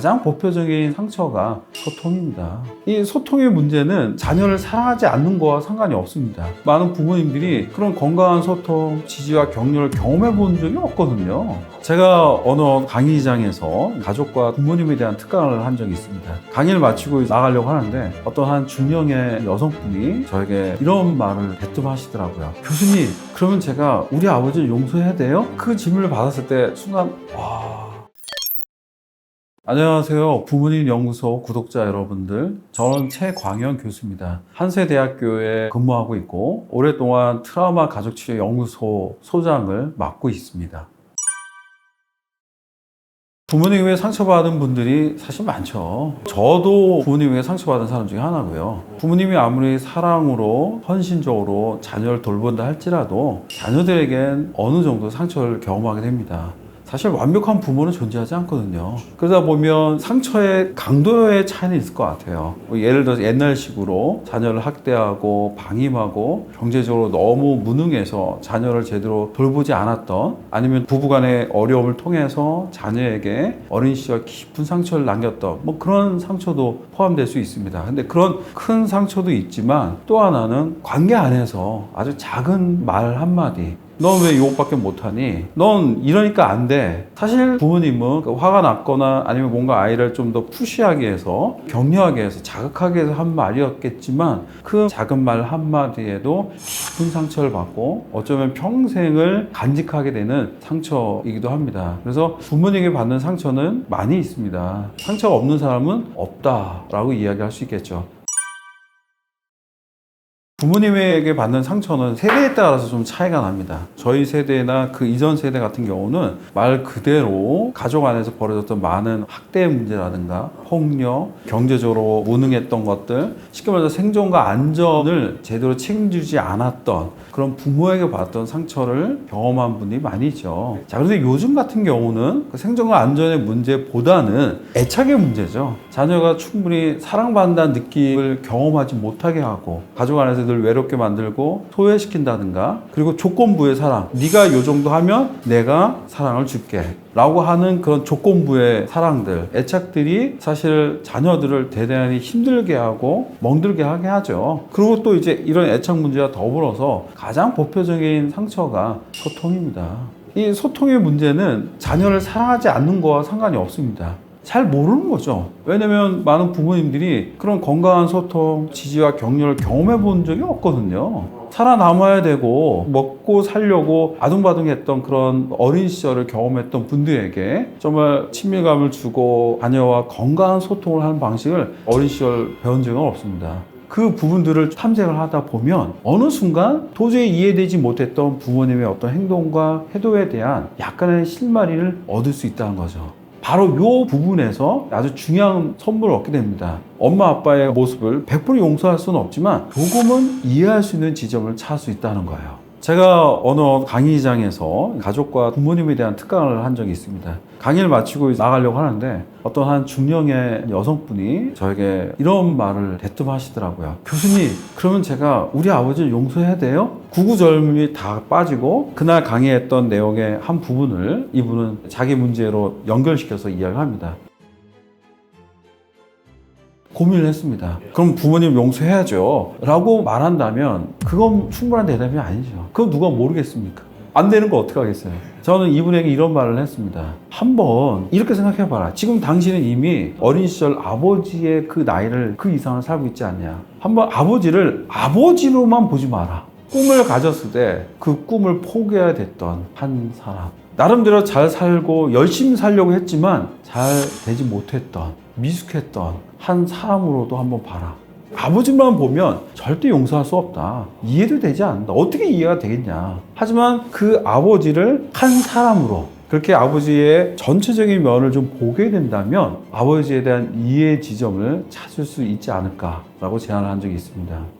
가장 보편적인 상처가 소통입니다. 이 소통의 문제는 자녀를 사랑하지 않는 거와 상관이 없습니다. 많은 부모님들이 그런 건강한 소통, 지지와 격려를 경험해 본 적이 없거든요. 제가 어느 강의장에서 가족과 부모님에 대한 특강을 한 적이 있습니다. 강의를 마치고 나가려고 하는데 어떤 한 중년의 여성분이 저에게 이런 말을 대뜸하시더라고요. 교수님, 그러면 제가 우리 아버지를 용서해야 돼요? 그 질문을 받았을 때 순간 와. 안녕하세요. 부모님 연구소 구독자 여러분들. 저는 최광현 교수입니다. 한세대학교에 근무하고 있고 오랫동안 트라우마 가족치료 연구소 소장을 맡고 있습니다. 부모님에게 상처받은 분들이 사실 많죠. 저도 부모님에게 상처받은 사람 중에 하나고요. 부모님이 아무리 사랑으로 헌신적으로 자녀를 돌본다 할지라도 자녀들에겐 어느 정도 상처를 경험하게 됩니다. 사실 완벽한 부모는 존재하지 않거든요. 그러다 보면 상처의 강도의 차이는 있을 것 같아요. 뭐 예를 들어서 옛날식으로 자녀를 학대하고 방임하고 경제적으로 너무 무능해서 자녀를 제대로 돌보지 않았던 아니면 부부간의 어려움을 통해서 자녀에게 어린 시절 깊은 상처를 남겼던 뭐 그런 상처도 포함될 수 있습니다. 근데 그런 큰 상처도 있지만 또 하나는 관계 안에서 아주 작은 말 한마디 넌 왜 이것밖에 못하니? 넌 이러니까 안 돼. 사실 부모님은 그 화가 났거나 아니면 뭔가 아이를 좀 더 푸시하게 해서 격려하게 해서 자극하게 해서 한 말이었겠지만 그 작은 말 한마디에도 깊은 상처를 받고 어쩌면 평생을 간직하게 되는 상처이기도 합니다. 그래서 부모님에게 받는 상처는 많이 있습니다. 상처가 없는 사람은 없다라고 이야기할 수 있겠죠. 부모님에게 받는 상처는 세대에 따라서 좀 차이가 납니다. 저희 세대나 그 이전 세대 같은 경우는 말 그대로 가족 안에서 벌어졌던 많은 학대 문제라든가 폭력, 경제적으로 무능했던 것들, 쉽게 말해서 생존과 안전을 제대로 책임지지 않았던 그런 부모에게 받았던 상처를 경험한 분이 많이 있죠. 자, 그런데 요즘 같은 경우는 그 생존과 안전의 문제보다는 애착의 문제죠. 자녀가 충분히 사랑받는다는 느낌을 경험하지 못하게 하고 가족 안에서 늘 외롭게 만들고 소외시킨다든가 그리고 조건부의 사랑. 네가 요 정도 하면 내가 사랑을 줄게. 라고 하는 그런 조건부의 사랑들. 애착들이 사실 자녀들을 대단히 힘들게 하고 멍들게 하게 하죠. 그리고 또 이제 이런 애착 문제와 더불어서 가장 보편적인 상처가 소통입니다. 이 소통의 문제는 자녀를 사랑하지 않는 거와 상관이 없습니다 잘 모르는 거죠. 왜냐면 많은 부모님들이 그런 건강한 소통, 지지와 격려를 경험해 본 적이 없거든요. 살아남아야 되고 먹고 살려고 아둥바둥했던 그런 어린 시절을 경험했던 분들에게 정말 친밀감을 주고 자녀와 건강한 소통을 하는 방식을 어린 시절 배운 적은 없습니다. 그 부분들을 탐색을 하다 보면 어느 순간 도저히 이해되지 못했던 부모님의 어떤 행동과 태도에 대한 약간의 실마리를 얻을 수 있다는 거죠. 바로 이 부분에서 아주 중요한 선물을 얻게 됩니다. 엄마 아빠의 모습을 100% 용서할 수는 없지만 조금은 이해할 수 있는 지점을 찾을 수 있다는 거예요. 제가 어느 강의장에서 가족과 부모님에 대한 특강을 한 적이 있습니다. 강의를 마치고 나가려고 하는데 어떤 한 중년의 여성분이 저에게 이런 말을 대뜸 하시더라고요. 교수님, 그러면 제가 우리 아버지를 용서해야 돼요? 구구절미 다 빠지고 그날 강의했던 내용의 한 부분을 이분은 자기 문제로 연결시켜서 이야기를 합니다. 고민을 했습니다. 그럼 부모님 용서해야죠. 라고 말한다면 그건 충분한 대답이 아니죠. 그건 누가 모르겠습니까? 안 되는 거 어떻게 하겠어요? 저는 이분에게 이런 말을 했습니다. 한번 이렇게 생각해 봐라. 지금 당신은 이미 어린 시절 아버지의 그 나이를 그 이상을 살고 있지 않냐. 한번 아버지를 아버지로만 보지 마라. 꿈을 가졌을 때 그 꿈을 포기해야 됐던 한 사람. 나름대로 잘 살고 열심히 살려고 했지만 잘 되지 못했던 미숙했던 한 사람으로도 한번 봐라. 아버지만 보면 절대 용서할 수 없다. 이해도 되지 않는다. 어떻게 이해가 되겠냐. 하지만 그 아버지를 한 사람으로 그렇게 아버지의 전체적인 면을 좀 보게 된다면 아버지에 대한 이해 지점을 찾을 수 있지 않을까라고 제안을 한 적이 있습니다.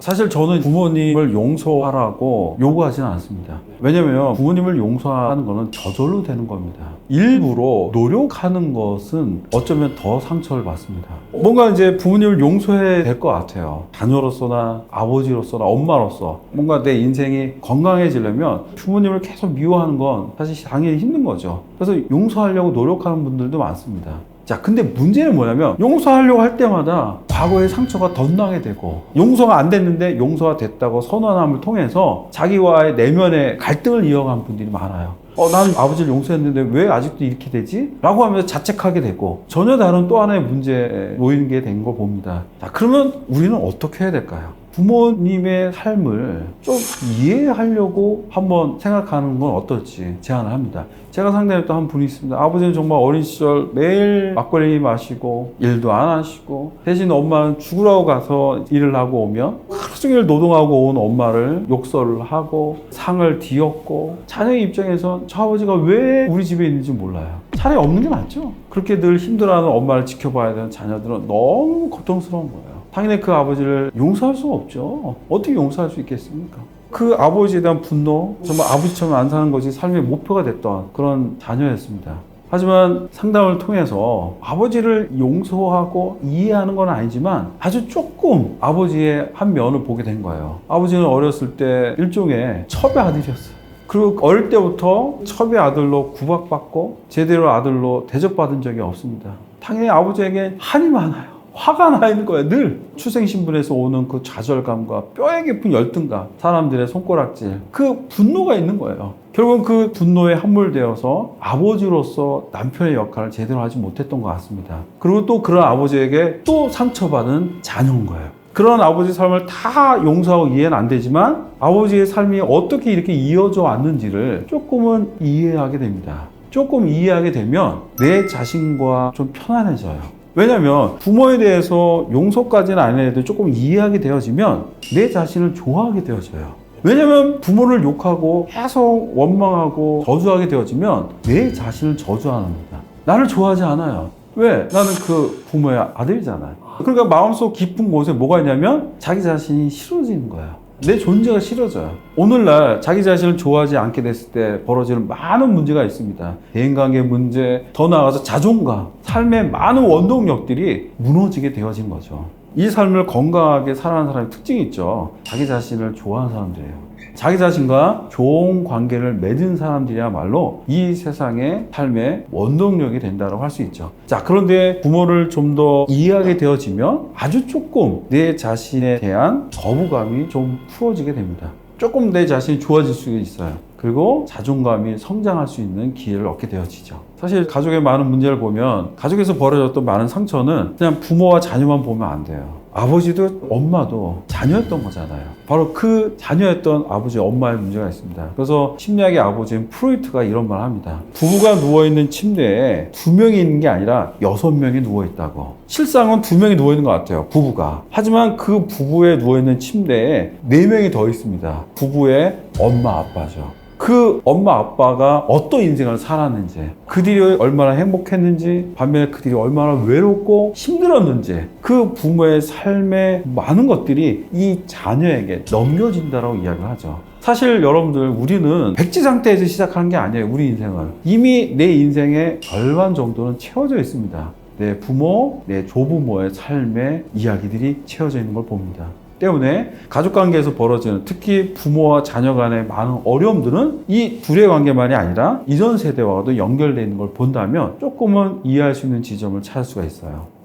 사실 저는 부모님을 용서하라고 요구하지는 않습니다. 왜냐면 부모님을 용서하는 거는 저절로 되는 겁니다. 일부러 노력하는 것은 어쩌면 더 상처를 받습니다. 뭔가 이제 부모님을 용서해야 될 것 같아요. 자녀로서나 아버지로서나 엄마로서 뭔가 내 인생이 건강해지려면 부모님을 계속 미워하는 건 사실 당연히 힘든 거죠. 그래서 용서하려고 노력하는 분들도 많습니다. 자, 근데 문제는 뭐냐면 용서하려고 할 때마다 과거의 상처가 덧나게 되고 용서가 안 됐는데 용서가 됐다고 선언함을 통해서 자기와의 내면의 갈등을 이어간 분들이 많아요. 어, 나는 아버지를 용서했는데 왜 아직도 이렇게 되지? 라고 하면서 자책하게 되고 전혀 다른 또 하나의 문제에 놓이는 게된걸 봅니다. 자, 그러면 우리는 어떻게 해야 될까요? 부모님의 삶을 좀 이해하려고 한번 생각하는 건 어떨지 제안을 합니다. 제가 상대했던 한 분이 있습니다. 아버지는 정말 어린 시절 매일 막걸리 마시고 일도 안 하시고 대신 엄마는 죽으라고 가서 일을 하고 오면 하루 종일 노동하고 온 엄마를 욕설을 하고 상을 뒤엎고 자녀의 입장에선 저 아버지가 왜 우리 집에 있는지 몰라요. 차라리 없는 게 낫죠. 그렇게 늘 힘들어하는 엄마를 지켜봐야 되는 자녀들은 너무 고통스러운 거예요. 당연히 그 아버지를 용서할 수가 없죠. 어떻게 용서할 수 있겠습니까? 그 아버지에 대한 분노, 정말 아버지처럼 안 사는 것이 삶의 목표가 됐던 그런 자녀였습니다. 하지만 상담을 통해서 아버지를 용서하고 이해하는 건 아니지만 아주 조금 아버지의 한 면을 보게 된 거예요. 아버지는 어렸을 때 일종의 첩의 아들이었어요. 그리고 어릴 때부터 첩의 아들로 구박받고 제대로 아들로 대접받은 적이 없습니다. 당연히 아버지에게 한이 많아요. 화가 나 있는 거예요, 늘. 출생신분에서 오는 그 좌절감과 뼈에 깊은 열등감, 사람들의 손가락질, 그 분노가 있는 거예요. 결국은 그 분노에 함몰되어서 아버지로서 남편의 역할을 제대로 하지 못했던 것 같습니다. 그리고 또 그런 아버지에게 또 상처받은 자녀인 거예요. 그런 아버지 삶을 다 용서하고 이해는 안 되지만 아버지의 삶이 어떻게 이렇게 이어져 왔는지를 조금은 이해하게 됩니다. 조금 이해하게 되면 내 자신과 좀 편안해져요. 왜냐면 부모에 대해서 용서까지는 아니라도 조금 이해하게 되어지면 내 자신을 좋아하게 되어져요. 왜냐면 부모를 욕하고 계속 원망하고 저주하게 되어지면 내 자신을 저주합니다. 나를 좋아하지 않아요. 왜? 나는 그 부모의 아들이잖아요. 그러니까 마음속 깊은 곳에 뭐가 있냐면 자기 자신이 싫어지는 거예요. 내 존재가 싫어져요. 오늘날 자기 자신을 좋아하지 않게 됐을 때 벌어지는 많은 문제가 있습니다. 대인관계 문제, 더 나아가서 자존감, 삶의 많은 원동력들이 무너지게 되어진 거죠. 이 삶을 건강하게 살아가는 사람의 특징이 있죠. 자기 자신을 좋아하는 사람들이에요. 자기 자신과 좋은 관계를 맺은 사람들이야말로 이 세상의 삶의 원동력이 된다고 할 수 있죠. 자, 그런데 부모를 좀 더 이해하게 되어지면 아주 조금 내 자신에 대한 거부감이 좀 풀어지게 됩니다. 조금 내 자신이 좋아질 수 있어요. 그리고 자존감이 성장할 수 있는 기회를 얻게 되어지죠. 사실 가족의 많은 문제를 보면 가족에서 벌어졌던 많은 상처는 그냥 부모와 자녀만 보면 안 돼요. 아버지도 엄마도 자녀였던 거잖아요. 바로 그 자녀였던 아버지 엄마의 문제가 있습니다. 그래서 심리학의 아버지인 프로이트가 이런 말 합니다. 부부가 누워있는 침대에 두 명이 있는 게 아니라 여섯 명이 누워있다고. 실상은 두 명이 누워있는 것 같아요. 부부가. 하지만 그 부부에 누워있는 침대에 네 명이 더 있습니다. 부부의 엄마 아빠죠. 그 엄마 아빠가 어떤 인생을 살았는지 그들이 얼마나 행복했는지 반면에 그들이 얼마나 외롭고 힘들었는지 그 부모의 삶의 많은 것들이 이 자녀에게 넘겨진다라고 이야기를 하죠. 사실 여러분들 우리는 백지 상태에서 시작하는 게 아니에요. 우리 인생은 이미 내 인생의 절반 정도는 채워져 있습니다. 내 부모, 내 조부모의 삶의 이야기들이 채워져 있는 걸 봅니다. 때문에 가족 관계에서 벌어지는 특히 부모와 자녀 간의 많은 어려움들은 이 둘의 관계만이 아니라 이전 세대와도 연결되어 있는 걸 본다면 조금은 이해할 수 있는 지점을 찾을 수가 있어요.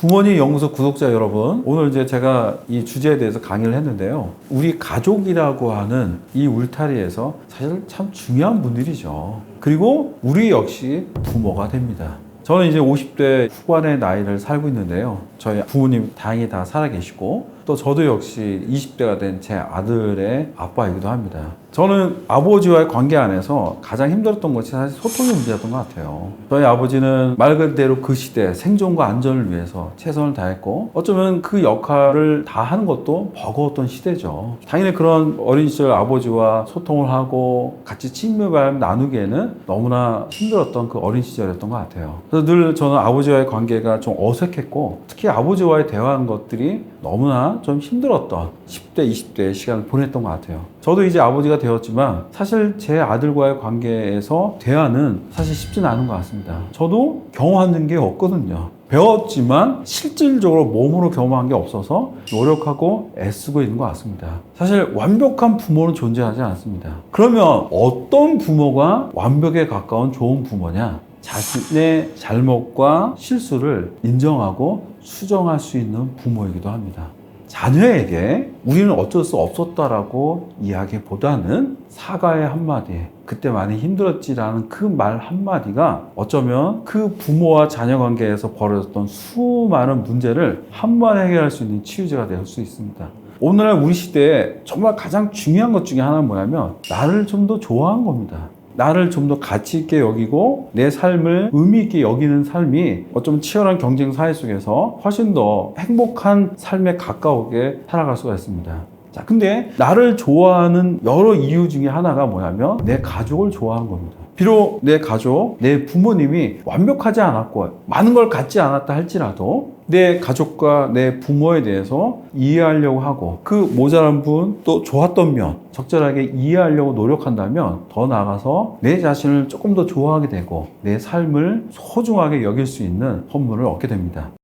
부모님 연구소 구독자 여러분, 오늘 이제 제가 이 주제에 대해서 강의를 했는데요. 우리 가족이라고 하는 이 울타리에서 사실 참 중요한 분들이죠. 그리고 우리 역시 부모가 됩니다. 저는 이제 50대 후반의 나이를 살고 있는데요. 저희 부모님 다행히 다 살아 계시고 또 저도 역시 20대가 된 제 아들의 아빠이기도 합니다. 저는 아버지와의 관계 안에서 가장 힘들었던 것이 사실 소통의 문제였던 것 같아요. 저희 아버지는 말 그대로 그 시대 생존과 안전을 위해서 최선을 다했고 어쩌면 그 역할을 다 하는 것도 버거웠던 시대죠. 당연히 그런 어린 시절 아버지와 소통을 하고 같이 친밀감 나누기에는 너무나 힘들었던 그 어린 시절이었던 것 같아요. 그래서 늘 저는 아버지와의 관계가 좀 어색했고 특히 아버지와의 대화하는 것들이 너무나 좀 힘들었던 10대, 20대의 시간을 보냈던 것 같아요. 저도 이제 아버지가 되었지만 사실 제 아들과의 관계에서 대화는 사실 쉽지는 않은 것 같습니다. 저도 경험하는 게 없거든요. 배웠지만 실질적으로 몸으로 경험한 게 없어서 노력하고 애쓰고 있는 것 같습니다. 사실 완벽한 부모는 존재하지 않습니다. 그러면 어떤 부모가 완벽에 가까운 좋은 부모냐? 자신의 잘못과 실수를 인정하고 수정할 수 있는 부모이기도 합니다. 자녀에게 우리는 어쩔 수 없었다라고 이야기보다는 사과의 한마디, 그때 많이 힘들었지라는 그 말 한마디가 어쩌면 그 부모와 자녀 관계에서 벌어졌던 수많은 문제를 한 번에 해결할 수 있는 치유제가 될 수 있습니다. 오늘날 우리 시대에 정말 가장 중요한 것 중에 하나는 뭐냐면 나를 좀 더 좋아한 겁니다. 나를 좀 더 가치 있게 여기고 내 삶을 의미 있게 여기는 삶이 어쩌면 치열한 경쟁 사회 속에서 훨씬 더 행복한 삶에 가까우게 살아갈 수가 있습니다. 자, 근데 나를 좋아하는 여러 이유 중에 하나가 뭐냐면 내 가족을 좋아하는 겁니다. 비록 내 가족, 내 부모님이 완벽하지 않았고 많은 걸 갖지 않았다 할지라도 내 가족과 내 부모에 대해서 이해하려고 하고 그 모자란 부분 또 좋았던 면 적절하게 이해하려고 노력한다면 더 나아가서 내 자신을 조금 더 좋아하게 되고 내 삶을 소중하게 여길 수 있는 선물을 얻게 됩니다.